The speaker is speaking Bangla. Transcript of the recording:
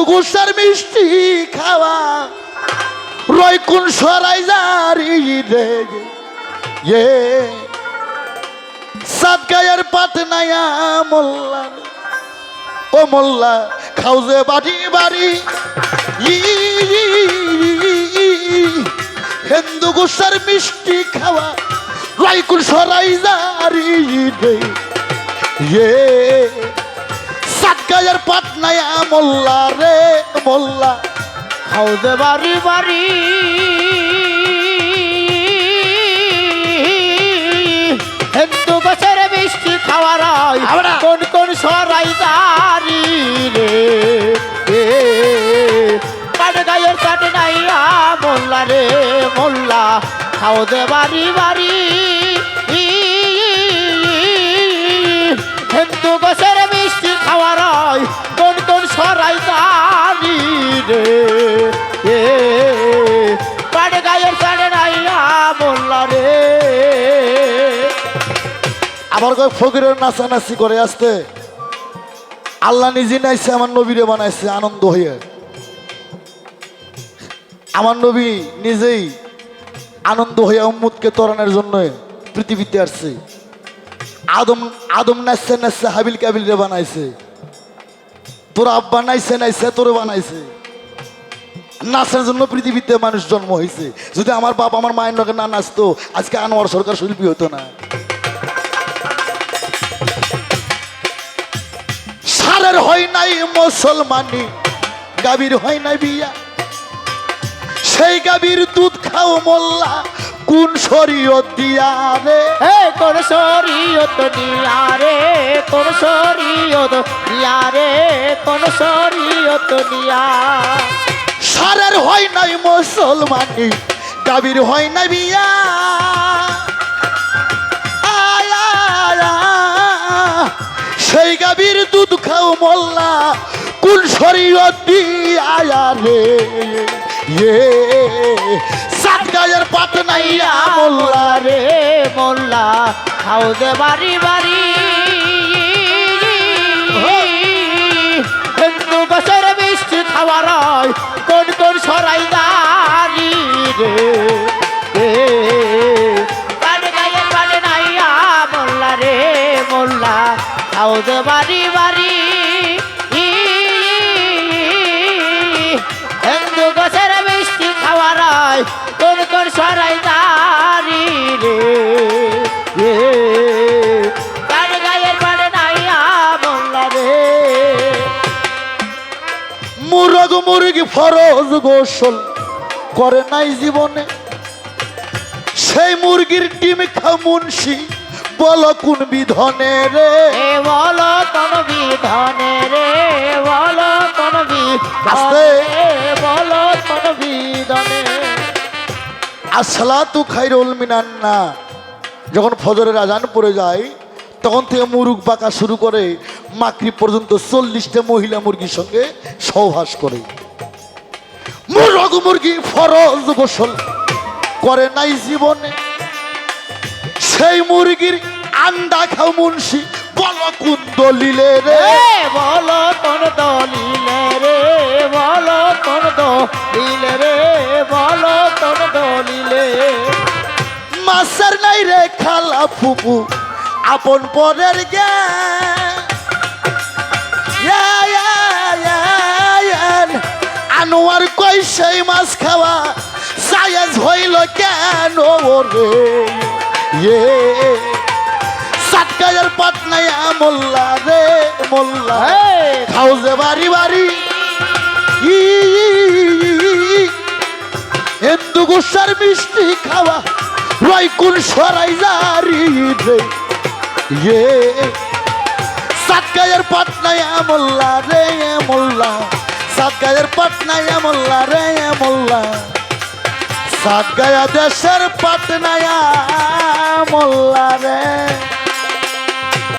হিন্দু গুসার মিষ্টি খাওয়া। রয় কোন সরাই জারি রে। ইয়ে সাত গায়ের পাত নাইয়া মোল্লা। ও মোল্লা যে বাড়ি। বাড়ি হিন্দু গুসার মিষ্টি খাওয়া। রয় কোন সরাই জারি রে। ইয়ে সাত গায়ের পাত নাইয়া মোল্লা রে মোল্লা। হাউদে বাড়ি বাড়ি। হিন্দু বছর মিষ্টি খাওয়ার। আমরা। কোন কোন সরাই দাঁড়ি রে? পাট গায়ের কাটে নাইয়া মোল্লা রে মোল্লা। হাউদে বাড়ি বাড়ি। হিন্দু বছর আমার কয় ফকিরের নাচানাচি করে আসতে। আল্লাহ নিজে নাইছে, আমার নবীরে বানাইছে আনন্দ হয়ে আমার নবী নিজেই আনন্দ হয়ে উম্মুদকে তরানোর জন্য পৃথিবীতে আসছে। আদম আদম নাচছে নাচছে, হাবিল কাবিল রে বানাইছে। তোর আব্বা নাইছে নাইছে, তোরে বানাইছে। নাচের জন্য পৃথিবীতে মানুষ জন্ম হয়েছে যদি আমার বাপ আমার মায়ের নগে না নাচতো, আজকে আনোয়ার সরকার শিল্পী হতো না। সারের হয় নাই মুসলমানি গাভীর হয় নাই বিয়া সেই গাভীর দুধ খাও মোল্লা কোন শরীয়ত দিয়া রে হে কোন শরীয়ত নিয়ারে কোন শরীয়ত নিয়ারে কোন শরীয়ত নিয়া সারের হয় নাই মুসলমানি গাভীর হয় নাই বিয়া। সেই দুধ খাও মোল্লা কোন শরীয়ত দিয়া রে ইয়ে সাত গায়ের পাত নাইয়া মোল্লা রে মোল্লা হাউদে বাড়ি বাড়ি। হিন্দু বছর মিষ্টি খাওয়ার। কোন কোন সরাই দাঁড়ি রে? মোল্লা মোল্লা হাউদে বাড়ি বাড়ি। মুরগ ফরজ গোসল করে নাই জীবনে। সেই মুরগির ডিম খা মুন্সি বল কোন বিধনে রে? বলো কোন বিধানে রে বলো কোন। বিধানে বলো কোন বিধানে। আসলা তু খাইরুল মিনান্না। যখন ফজরের আজান পড়ে যায় তখন থেকে মুরুগ পাকা শুরু করে মাকড়ি পর্যন্ত চল্লিশটা মহিলা মুরগির সঙ্গে সহবাস করে। মুরগ মুরগি ফরজ গোসল করে নাই জীবনে। সেই মুরগির আন্ডা খাও মুন্সি বল কোন দলিলে রে? বলো কোন দলিলে রে? বলো কোন দলিলে রে? বলো কোন দলিলে? মাছের নাই রে খালা ফুপু আপন পরের গে। আনোয়ার কই সেই মাছ খাওয়া? সায়াজ হইল কেন রে ইয়ে। সাতকায়ের পাটনাই মোল্লা রে মোল্লা। খাও যে বাড়ি বাড়ি। হিন্দু গুসার মিষ্টি খাওয়া। রয় কোন সরাই জারি রে। ইয়ে। সাত গায়ের পাটনায় মোল্লা রে মোল্লা। সাত গায়ের পাটনায় মোল্লা রে মোল্লা। সাত গায়া দেশের পাটনায় মোল্লা রে।